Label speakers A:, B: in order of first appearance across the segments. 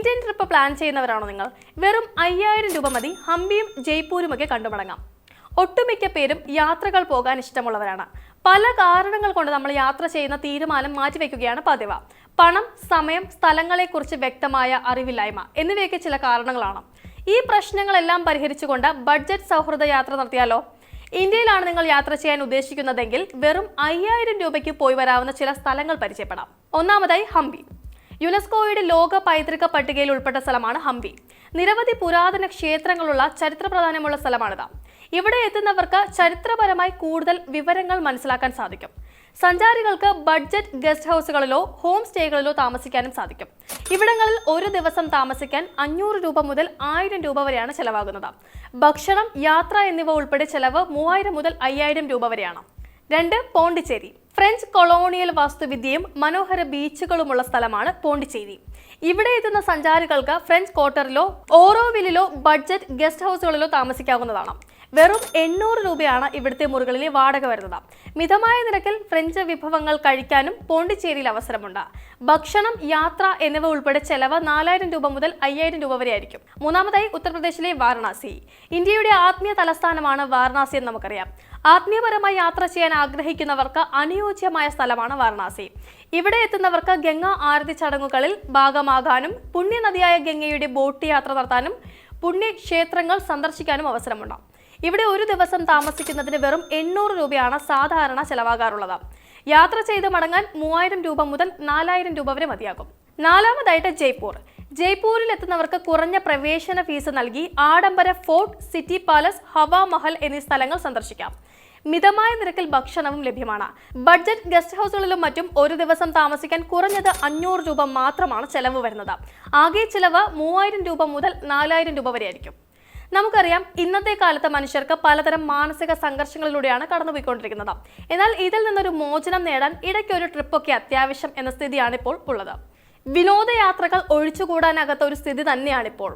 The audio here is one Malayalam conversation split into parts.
A: ഇന്ത്യൻ ട്രിപ്പ് പ്ലാൻ ചെയ്യുന്നവരാണോ നിങ്ങൾ? വെറും അയ്യായിരം രൂപ മതി. ഹംപിയും ജയ്പൂരും ഒക്കെ കണ്ടുമടങ്ങാം. ഒട്ടുമിക്ക പേരും യാത്രകൾ പോകാൻ ഇഷ്ടമുള്ളവരാണ്. പല കാരണങ്ങൾ കൊണ്ട് നമ്മൾ യാത്ര ചെയ്യുന്ന തീരുമാനം മാറ്റിവെക്കുകയാണ് പതിവ്. പണം സമയം സ്ഥലങ്ങളെക്കുറിച്ച് വ്യക്തമായ അറിവില്ലായ്മ എന്നിവയൊക്കെ ചില കാരണങ്ങളാണ്. ഈ പ്രശ്നങ്ങളെല്ലാം പരിഹരിച്ചുകൊണ്ട് ബഡ്ജറ്റ് സൗഹൃദ യാത്ര നടത്തിയാലോ? ഇന്ത്യയിലാണ് നിങ്ങൾ യാത്ര ചെയ്യാൻ ഉദ്ദേശിക്കുന്നതെങ്കിൽ വെറും അയ്യായിരം രൂപയ്ക്ക് പോയി വരാവുന്ന ചില സ്ഥലങ്ങൾ പരിചയപ്പെടാം. ഒന്നാമതായി ഹംപി. യുനെസ്കോയുടെ ലോക പൈതൃക പട്ടികയിൽ ഉൾപ്പെട്ട സ്ഥലമാണ് ഹംപി. നിരവധി പുരാതന ക്ഷേത്രങ്ങളുള്ള ചരിത്ര പ്രാധാന്യമുള്ള സ്ഥലമാണിത്. ഇവിടെ എത്തുന്നവർക്ക് ചരിത്രപരമായി കൂടുതൽ വിവരങ്ങൾ മനസ്സിലാക്കാൻ സാധിക്കും. സഞ്ചാരികൾക്ക് ബഡ്ജറ്റ് ഗസ്റ്റ് ഹൗസുകളിലോ ഹോം സ്റ്റേകളിലോ താമസിക്കാനും സാധിക്കും. ഇവിടങ്ങളിൽ ഒരു ദിവസം താമസിക്കാൻ അഞ്ഞൂറ് രൂപ മുതൽ ആയിരം രൂപ വരെയാണ് ചെലവാകുന്നത്. ഭക്ഷണം യാത്ര എന്നിവ ഉൾപ്പെടെ ചെലവ് മൂവായിരം മുതൽ അയ്യായിരം രൂപ വരെയാണ്. രണ്ട് പോണ്ടിച്ചേരി. ഫ്രഞ്ച് കൊളോണിയൽ വാസ്തുവിദ്യയും മനോഹര ബീച്ചുകളുമുള്ള സ്ഥലമാണ് പോണ്ടിച്ചേരി. ഇവിടെ എത്തുന്ന സഞ്ചാരികൾക്ക് ഫ്രഞ്ച് ക്വാർട്ടറിലോ ഓറോവില്ലിലോ ബഡ്ജറ്റ് ഗസ്റ്റ് ഹൗസുകളിലോ താമസിക്കാവുന്നതാണ്. വെറും എണ്ണൂറ് രൂപയാണ് ഇവിടുത്തെ മുറികളിലെ വാടക വരുന്നത്. മിതമായ നിരക്കിൽ ഫ്രഞ്ച് വിഭവങ്ങൾ കഴിക്കാനും പോണ്ടിച്ചേരിയിൽ അവസരമുണ്ട്. ഭക്ഷണം യാത്ര എന്നിവ ഉൾപ്പെടെ ചെലവ് നാലായിരം രൂപ മുതൽ അയ്യായിരം രൂപ വരെ ആയിരിക്കും. മൂന്നാമതായി ഉത്തർപ്രദേശിലെ വാരണാസി. ഇന്ത്യയുടെ ആത്മീയ തലസ്ഥാനമാണ് വാരണാസി എന്ന് നമുക്കറിയാം. ആത്മീയപരമായി യാത്ര ചെയ്യാൻ ആഗ്രഹിക്കുന്നവർക്ക് അനുയോജ്യമായ സ്ഥലമാണ് വാരണാസി. ഇവിടെ എത്തുന്നവർക്ക് ഗംഗ ആരതി ചടങ്ങുകളിൽ ഭാഗമാകാനും പുണ്യനദിയായ ഗംഗയുടെ ബോട്ട് യാത്ര നടത്താനും പുണ്യക്ഷേത്രങ്ങൾ സന്ദർശിക്കാനും അവസരമുണ്ടാകും ഇവിടെ ഒരു ദിവസം താമസിക്കുന്നതിന് വെറും എണ്ണൂറ് രൂപയാണ് സാധാരണ ചെലവാകാറുള്ളത്. യാത്ര ചെയ്ത് മടങ്ങാൻ മൂവായിരം രൂപ മുതൽ നാലായിരം രൂപ വരെ മതിയാകും. നാലാമതായിട്ട് ജയ്പൂർ. ജയ്പൂരിൽ എത്തുന്നവർക്ക് കുറഞ്ഞ പ്രവേശന ഫീസ് നൽകി ആഡംബര fort city palace Hawa Mahal എന്നീ സ്ഥലങ്ങൾ സന്ദർശിക്കാം. മിതമായ നിരക്കിൽ ഭക്ഷണവും ലഭ്യമാണ്. ബഡ്ജറ്റ് ഗസ്റ്റ് ഹൗസുകളിലും മറ്റും ഒരു ദിവസം താമസിക്കാൻ കുറഞ്ഞത് അഞ്ഞൂറ് രൂപ മാത്രമാണ് ചെലവ് വരുന്നത്. ആകെ ചെലവ് മൂവായിരം രൂപ മുതൽ നാലായിരം രൂപ വരെ ആയിരിക്കും നമുക്കറിയാം ഇന്നത്തെ കാലത്ത് മനുഷ്യർക്ക് പലതരം മാനസിക സംഘർഷങ്ങളിലൂടെയാണ് കടന്നുപോയിക്കൊണ്ടിരിക്കുന്നത്. എന്നാൽ ഇതിൽ നിന്നൊരു മോചനം നേടാൻ ഇടയ്ക്ക് ഒരു ട്രിപ്പൊക്കെ അത്യാവശ്യം എന്ന സ്ഥിതിയാണ് ഇപ്പോൾ ഉള്ളത്. വിനോദയാത്രകൾ ഒഴിച്ചുകൂടാനാകാത്ത ഒരു സ്ഥിതി തന്നെയാണിപ്പോൾ.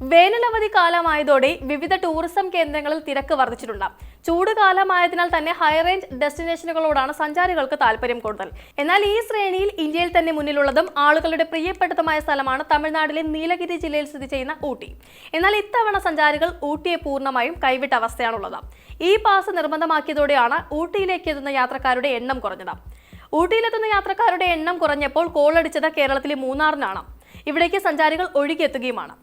A: വേനലവധി കാലമായതോടെ വിവിധ ടൂറിസം കേന്ദ്രങ്ങളിൽ തിരക്ക് വർദ്ധിച്ചിട്ടുണ്ട്. ചൂട് കാലമായതിനാൽ തന്നെ ഹൈ റേഞ്ച് ഡെസ്റ്റിനേഷനുകളോടാണ് സഞ്ചാരികൾക്ക് താല്പര്യം കൂടുതൽ. എന്നാൽ ഈ ശ്രേണിയിൽ ഇന്ത്യയിൽ തന്നെ മുന്നിലുള്ളതും ആളുകളുടെ പ്രിയപ്പെട്ടതുമായ സ്ഥലമാണ് തമിഴ്നാട്ടിലെ നീലഗിരി ജില്ലയിൽ സ്ഥിതി ചെയ്യുന്ന ഊട്ടി. എന്നാൽ ഇത്തവണ സഞ്ചാരികൾ ഊട്ടിയെ പൂർണമായും കൈവിട്ട അവസ്ഥയാണുള്ളത്. ഈ പാസ് നിർബന്ധമാക്കിയതോടെയാണ് ഊട്ടിയിലേക്ക് എത്തുന്ന യാത്രക്കാരുടെ എണ്ണം കുറഞ്ഞത്. ഊട്ടിയിലെത്തുന്ന യാത്രക്കാരുടെ എണ്ണം കുറഞ്ഞപ്പോൾ കോളടിച്ചത് കേരളത്തിലെ മൂന്നാറിനാണ്. ഇവിടേക്ക് സഞ്ചാരികൾ ഒഴുകിയെത്തുകയുമാണ്.